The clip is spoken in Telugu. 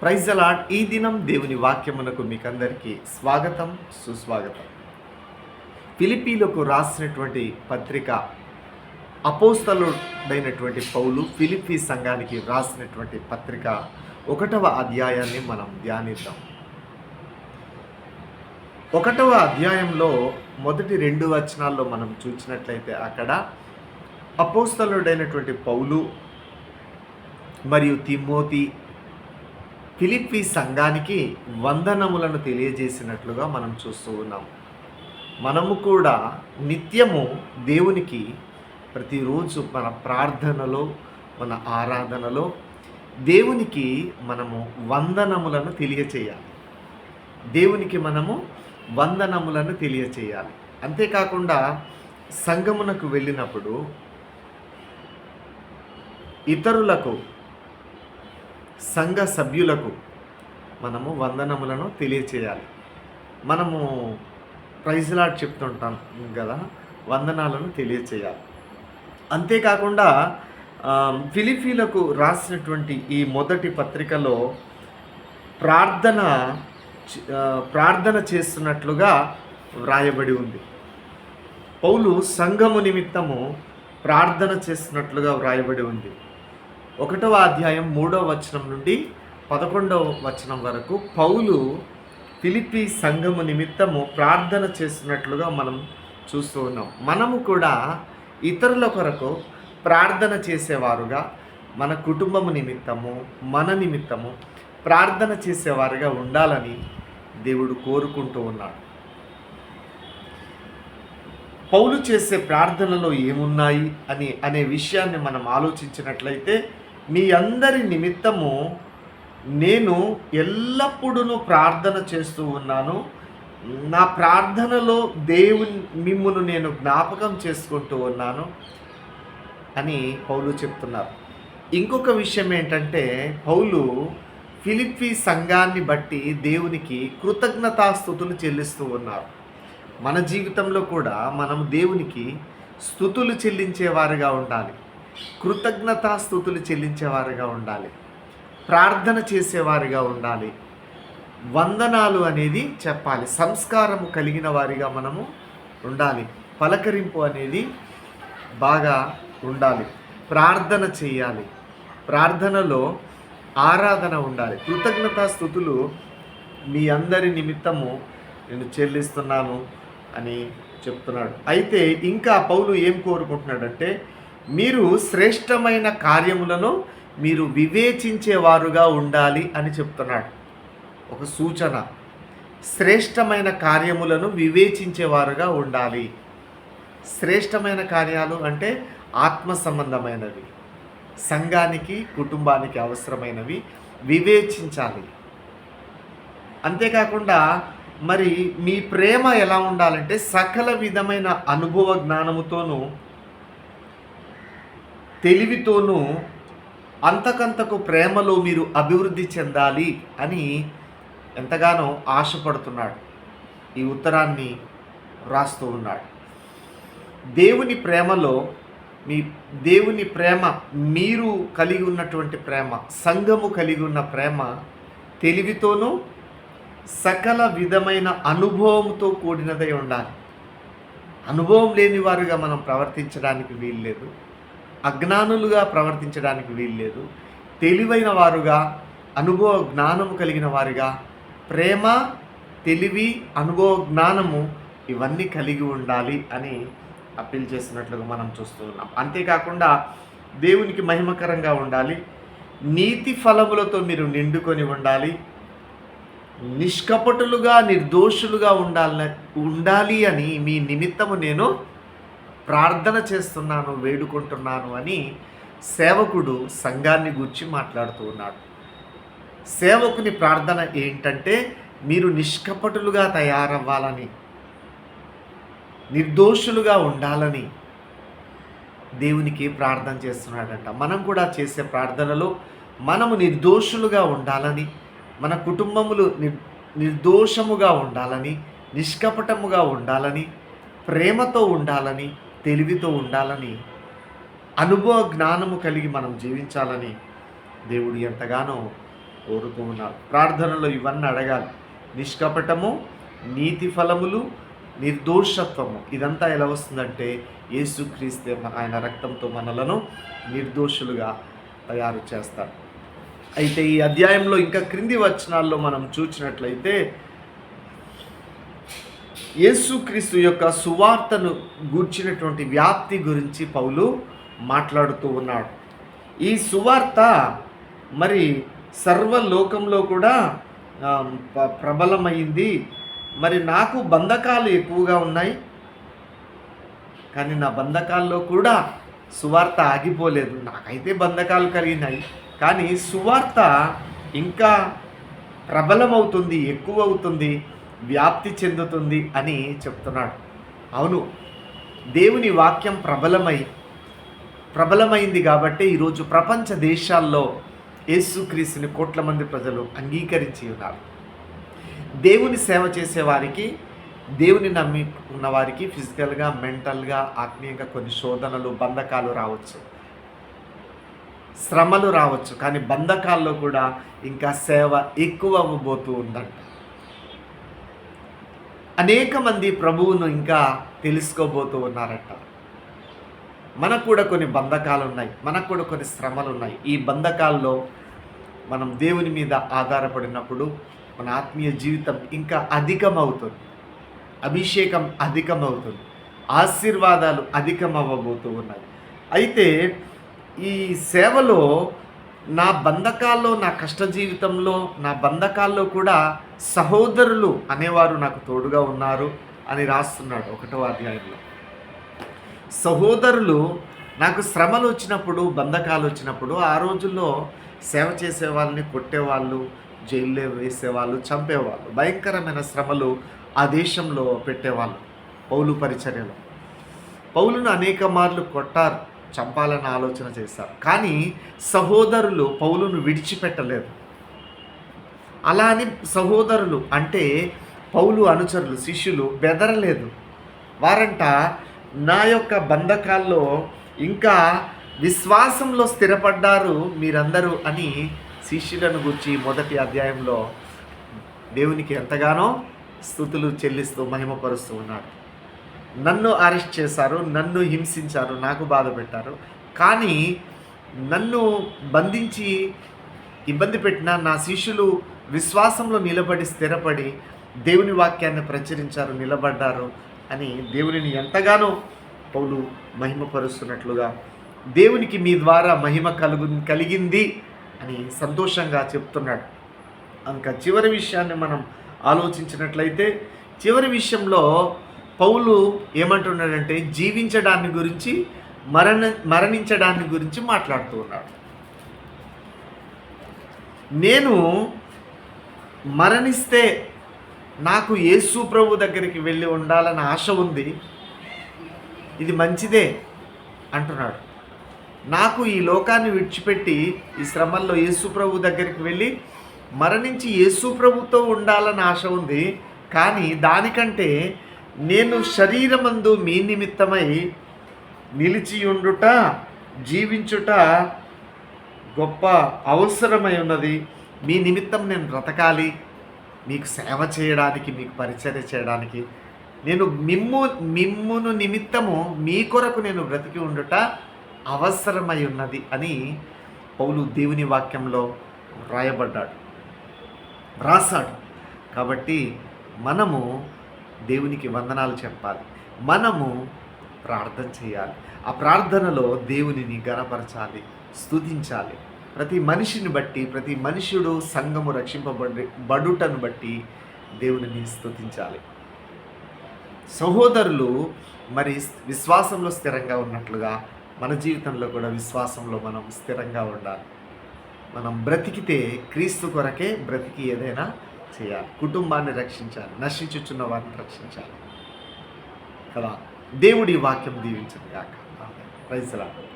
ప్రైజ్ అలాట్ ఈ దినం దేవుని వాక్యమునకు మీకందరికీ స్వాగతం సుస్వాగతం. ఫిలిపీలకు రాసినటువంటి పత్రిక అపోస్తలుడైనటువంటి పౌలు ఫిలిపీ సంఘానికి రాసినటువంటి పత్రిక ఒకటవ అధ్యాయాన్ని మనం ధ్యానిద్దాం. ఒకటవ అధ్యాయంలో మొదటి రెండు వచనాల్లో మనం చూసినట్లయితే అక్కడ అపోస్తలుడైనటువంటి పౌలు మరియు తిమోతి ఫిలిప్పీ సంఘానికి వందనములను తెలియజేసినట్లుగా మనం చూస్తూ ఉన్నాం. మనము కూడా నిత్యము దేవునికి ప్రతిరోజు మన ప్రార్థనలో మన ఆరాధనలో దేవునికి మనము వందనములను తెలియచేయాలి. దేవునికి మనము వందనములను తెలియచేయాలి. అంతేకాకుండా సంగమునకు వెళ్ళినప్పుడు ఇతరులకు సంఘ సభ్యులకు మనము వందనములను తెలియచేయాలి. మనము ప్రైజ్లాట్ చెప్తుంటాం కదా వందనాలను తెలియచేయాలి. అంతేకాకుండా ఫిలిఫీలకు ఫిలిపీలకు రాసినటువంటి ఈ మొదటి పత్రికలో ప్రార్థన ప్రార్థన చేస్తున్నట్లుగా వ్రాయబడి ఉంది. పౌలు సంఘము నిమిత్తము ప్రార్థన చేస్తున్నట్లుగా వ్రాయబడి ఉంది. ఒకటవ అధ్యాయం మూడవ వచనం నుండి పదకొండవ వచనం వరకు పౌలు ఫిలిపి సంఘము నిమిత్తము ప్రార్థన చేస్తున్నట్లుగా మనం చూస్తూ ఉన్నాం. మనము కూడా ఇతరుల కొరకు ప్రార్థన చేసేవారుగా మన కుటుంబము నిమిత్తము మన నిమిత్తము ప్రార్థన చేసేవారుగా ఉండాలని దేవుడు కోరుకుంటూ ఉన్నాడు. పౌలు చేసే ప్రార్థనలో ఏమున్నాయి అని అనే విషయాన్ని మనం ఆలోచించినట్లయితే మీ అందరి నిమిత్తము నేను ఎల్లప్పుడూ ప్రార్థన చేస్తూ ఉన్నాను. నా ప్రార్థనలో దేవుని మిమ్మును నేను జ్ఞాపకం చేసుకుంటూ ఉన్నాను అని పౌలు చెప్తున్నారు. ఇంకొక విషయం ఏంటంటే పౌలు ఫిలిప్పి సంఘాన్ని బట్టి దేవునికి కృతజ్ఞతాస్థుతులు చెల్లిస్తూ ఉన్నారు. మన జీవితంలో కూడా మనం దేవునికి స్థుతులు చెల్లించేవారుగా ఉండాలి. కృతజ్ఞతాస్థుతులు చెల్లించేవారుగా ఉండాలి. ప్రార్థన చేసేవారుగా ఉండాలి. వందనాలు అనేది చెప్పాలి. సంస్కారము కలిగిన వారిగా మనము ఉండాలి. పలకరింపు అనేది బాగా ఉండాలి. ప్రార్థన చేయాలి. ప్రార్థనలో ఆరాధన ఉండాలి. కృతజ్ఞతా స్థుతులు మీ అందరి నిమిత్తము నేను చెల్లిస్తున్నాను అని చెప్తున్నాడు. అయితే ఇంకా పౌలు ఏం కోరుకుంటున్నాడంటే మీరు శ్రేష్టమైన కార్యములను మీరు వివేచించేవారుగా ఉండాలి అని చెప్తున్నాడు. ఒక సూచన. శ్రేష్టమైన కార్యములను వివేచించేవారుగా ఉండాలి. శ్రేష్టమైన కార్యాలు అంటే ఆత్మ సంబంధమైనవి. సంఘానికి కుటుంబానికి అవసరమైనవి. వివేచించాలి. అంతేకాకుండా మరి మీ ప్రేమ ఎలా ఉండాలంటే సకల విధమైన అనుభవ జ్ఞానముతోనూ తెలివితోనూ అంతకంతకు ప్రేమలో మీరు అభివృద్ధి చెందాలి అని ఎంతగానో ఆశపడుతున్నాడు. ఈ ఉత్తరాన్ని వ్రాస్తూ ఉన్నాడు. దేవుని ప్రేమలో మీ దేవుని ప్రేమ మీరు కలిగి ఉన్నటువంటి ప్రేమ సంఘము కలిగి ఉన్న ప్రేమ తెలివితోనూ సకల విధమైన అనుభవంతో కూడినదై ఉండాలి. అనుభవం లేని వారుగా మనం ప్రవర్తించడానికి వీల్లేదు. అజ్ఞానులుగా ప్రవర్తించడానికి వీల్లేదు. తెలివైన వారుగా అనుభవ జ్ఞానము కలిగిన వారుగా ప్రేమ తెలివి అనుభవ జ్ఞానము ఇవన్నీ కలిగి ఉండాలి అని అప్పీల్ చేస్తున్నట్లుగా మనం చూస్తూ ఉన్నాం. అంతేకాకుండా దేవునికి మహిమకరంగా ఉండాలి. నీతి ఫలములతో మీరు నిండుకొని ఉండాలి. నిష్కపటులుగా నిర్దోషులుగా ఉండాలి ఉండాలి అని మీ నిమిత్తము నేను ప్రార్థన చేస్తున్నాను వేడుకుంటున్నాను అని సేవకుడు సంఘాన్ని గూర్చి మాట్లాడుతూ ఉన్నాడు. సేవకుని ప్రార్థన ఏంటంటే మీరు నిష్కపటులుగా తయారవ్వాలని నిర్దోషులుగా ఉండాలని దేవునికి ప్రార్థన చేస్తున్నాడంట. మనం కూడా చేసే ప్రార్థనలో మనము నిర్దోషులుగా ఉండాలని మన కుటుంబములు నిర్ నిర్దోషముగా ఉండాలని నిష్కపటముగా ఉండాలని ప్రేమతో ఉండాలని తెలివితో ఉండాలని అనుభవ జ్ఞానము కలిగి మనం జీవించాలని దేవుడు ఎంతగానో కోరుతూ ఉన్నాడు ప్రార్థనలో ఇవన్నీ అడగాలి. నిష్కపటము నీతి ఫలములు నిర్దోషత్వము. ఇదంతా ఎలా వస్తుందంటే యేసుక్రీస్తే ఆయన రక్తంతో మనలను నిర్దోషులుగా తయారు చేస్తాడు. అయితే ఈ అధ్యాయంలో ఇంకా క్రింది వచనాల్లో మనం చూసినట్లయితే యేసుక్రీస్తు యొక్క సువార్తను గూర్చినటువంటి వ్యాప్తి గురించి పౌలు మాట్లాడుతూ ఉన్నాడు. ఈ సువార్త మరి సర్వలోకంలో కూడా ప్రబలమైంది. మరి నాకు బంధకాలు ఎక్కువగా ఉన్నాయి. కానీ నా బంధకాల్లో కూడా సువార్త ఆగిపోలేదు. నాకైతే బంధకాలు కలిగినాయి. కానీ సువార్త ఇంకా ప్రబలమవుతుంది ఎక్కువ అవుతుంది వ్యాప్తి చెందుతుంది అని చెప్తున్నాడు. అవును దేవుని వాక్యం ప్రబలమై ప్రబలమైంది కాబట్టి ఈరోజు ప్రపంచ దేశాల్లో యేసుక్రీస్తుని కోట్ల మంది ప్రజలు అంగీకరించి ఉన్నారు. దేవుని సేవ చేసేవారికి దేవుని నమ్మి ఉన్నవారికి ఫిజికల్గా మెంటల్గా ఆత్మీయంగా కొన్ని శోధనలు బంధకాలు రావచ్చు. శ్రమలు రావచ్చు. కానీ బంధకాల్లో కూడా ఇంకా సేవ ఎక్కువ అవ్వబోతూ ఉందంట. అనేక మంది ప్రభువును ఇంకా తెలుసుకోబోతూ ఉన్నారట. మనకు కూడా కొన్ని బంధకాలు ఉన్నాయి మనకు కూడా కొన్ని శ్రమలు ఉన్నాయి ఈ బంధకాల్లో మనం దేవుని మీద ఆధారపడినప్పుడు మన ఆత్మీయ జీవితం ఇంకా అధికమవుతుంది. అభిషేకం అధికమవుతుంది. ఆశీర్వాదాలు అధికమవ్వబోతూ ఉన్నాయి. అయితే ఈ సేవలో నా బంధకాల్లో నా కష్ట జీవితంలో నా బంధకాల్లో కూడా సహోదరులు అనేవారు నాకు తోడుగా ఉన్నారు అని రాస్తున్నాడు ఒకటో అధ్యాయంలో. సహోదరులు నాకు శ్రమలు వచ్చినప్పుడు బంధకాలు వచ్చినప్పుడు ఆ రోజుల్లో సేవ చేసే వాళ్ళని కొట్టేవాళ్ళు జైల్లో వేసేవాళ్ళు చంపేవాళ్ళు భయంకరమైన శ్రమలు ఆ దేశంలో పెట్టేవాళ్ళు పౌలు పరిచర్యలో. పౌలును అనేక మార్లు కొట్టారు. చంపాలని ఆలోచన చేశారు కానీ సహోదరులు పౌలును విడిచిపెట్టలేదు. అలా అని సహోదరులు అంటే పౌలు అనుచరులు శిష్యులు బెదరలేదు. వారంట నా యొక్క బంధకాల్లో ఇంకా విశ్వాసంలో స్థిరపడ్డారు మీరందరూ అని శిష్యులను గురించి మొదటి అధ్యాయంలో దేవునికి ఎంతగానో స్థుతులు చెల్లిస్తూ మహిమపరుస్తూ ఉన్నాడు. నన్ను అరెస్ట్ చేశారు నన్ను హింసించారు నాకు బాధ పెట్టారు. కానీ నన్ను బంధించి ఇబ్బంది పెట్టిన నా శిష్యులు విశ్వాసంలో నిలబడి స్థిరపడి దేవుని వాక్యాన్ని ప్రచురించారు నిలబడ్డారు అని దేవునిని ఎంతగానో పౌలు మహిమపరుస్తున్నట్లుగా దేవునికి మీ ద్వారా మహిమ కలుగు కలిగింది అని సంతోషంగా చెప్తున్నాడు. ఇంకా చివరి విషయాన్ని మనం ఆలోచించినట్లయితే చివరి విషయంలో పౌలు ఏమంటున్నాడంటే జీవించడాన్ని గురించి మరణ మరణించడాన్ని గురించి మాట్లాడుతూ ఉన్నాడు. నేను మరణిస్తే నాకు యేసు ప్రభు దగ్గరికి వెళ్ళి ఉండాలని ఆశ ఉంది. ఇది మంచిదే అంటున్నాడు. నాకు ఈ లోకాన్ని విడిచిపెట్టి ఈ శ్రమల్లో యేసు ప్రభు దగ్గరికి వెళ్ళి మరణించి యేసు ప్రభుతో ఉండాలని ఆశ ఉంది. కానీ దానికంటే నేను శరీరమందు మీ నిమిత్తమై నిలిచియుండుట జీవించుట గొప్ప అవసరమై ఉన్నది. మీ నిమిత్తం నేను బ్రతకాలి. మీకు సేవ చేయడానికి మీకు పరిచర్య చేయడానికి. నేను మిమ్ము మిమ్మును నిమిత్తము మీ కొరకు నేను బ్రతికి ఉండుట అవసరమై ఉన్నది అని పౌలు దేవుని వాక్యంలో రాయబడ్డాడు రాశాడు కాబట్టి మనము దేవునికి వందనాలు చెప్పాలి. మనము ప్రార్థన చేయాలి. ఆ ప్రార్థనలో దేవునిని గనపరచాలి స్తుతించాలి. ప్రతి మనిషిని బట్టి ప్రతి మనుషుడు సంఘము రక్షింపబడి బడుటను బట్టి దేవునిని స్తుతించాలి. సహోదరులు మరి విశ్వాసంలో స్థిరంగా ఉన్నట్లుగా మన జీవితంలో కూడా విశ్వాసంలో మనం స్థిరంగా ఉండాలి. మనం బ్రతికితే క్రీస్తు కొరకే బ్రతికి ఏదైనా చేయాలి. కుటుంబాన్ని రక్షించాలి. నశించుచున్న వారిని రక్షించాలి. కదా? దేవుడి వాక్యం దీవించదు కాక ప్రైజ్లా